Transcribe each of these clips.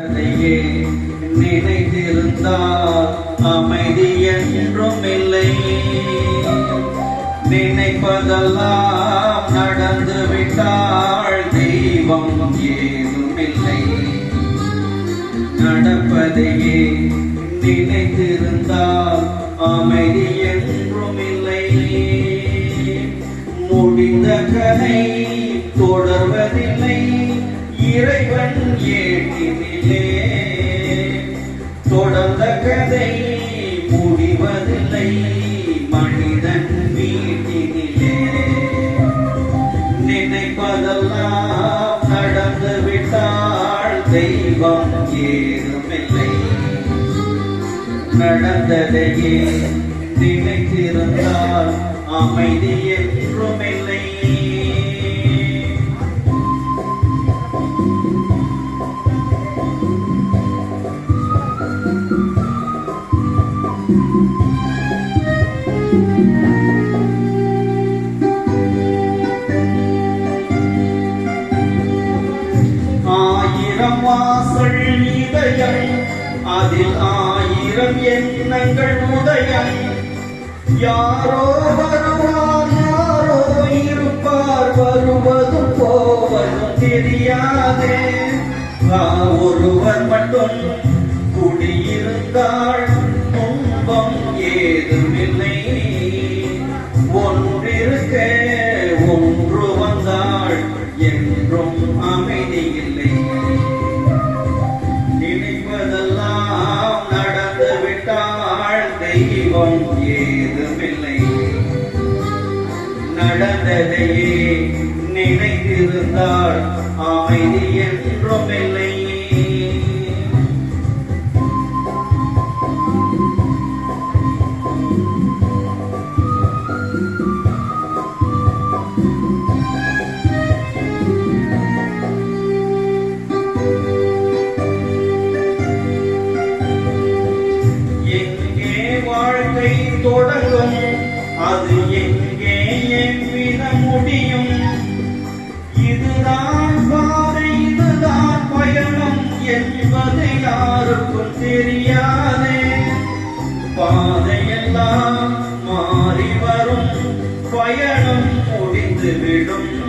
அதையே நினைத்திருந்தால் அமைதி என்றும் இல்லை. நினைப்பதெல்லாம் நடந்து விட்டால் தெய்வம் ஏதும் இல்லை. நடப்பதையே நினைத்திருந்தால் அமைதி என்றும் இல்லை. முடிந்த கதை தொடர்வதில்லை. இறைவன் ஏட்டினிலே தெய்வம் ஏதுமில்லை நடந்ததையே நினைத்திருந்தால் அமைதி என்றுமில்லை ஆயிரம் வாசல் இதயம் அதில் ஆயிரம் எண்ணங்கள் உதயம் யாரோ வருவார் யாரோ இருப்பார் வருவதும் போவதும் தெரியாதே. ஆ, ஒருவர் மட்டும் குடியிருந்தாள் தெய்வம் ஏதுமில்லை. நடந்ததையே நினைத்திருந்தால் அமைதி என்றும் இல்லை அது எங்கே எவ்வித முடியும் இதுதான் பாதை இதுதான் பயணம் என்பது யாருக்கும் தெரியாதே. பாதையெல்லாம் மாறி வரும் பயணம் முடிந்துவிடும்.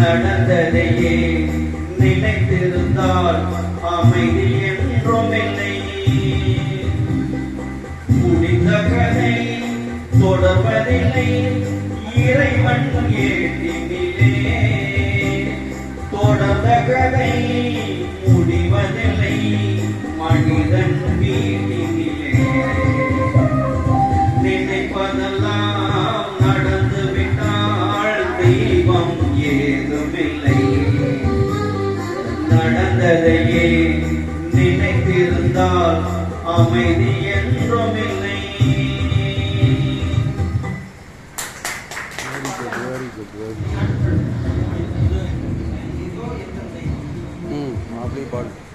நடந்ததையே நினைத்திருந்தால் அமைதி என்றும் இல்லை. முடிந்த கதை தொடர்வதில்லை. இறைவன் ஏட்டினிலே. தொடர்ந்த கதை தெய்வம் ஏதுமில்லை நடந்ததையே நினைத்திருந்தால் அமைதி என்றும் இல்லை வெரி அப்படியே பாடு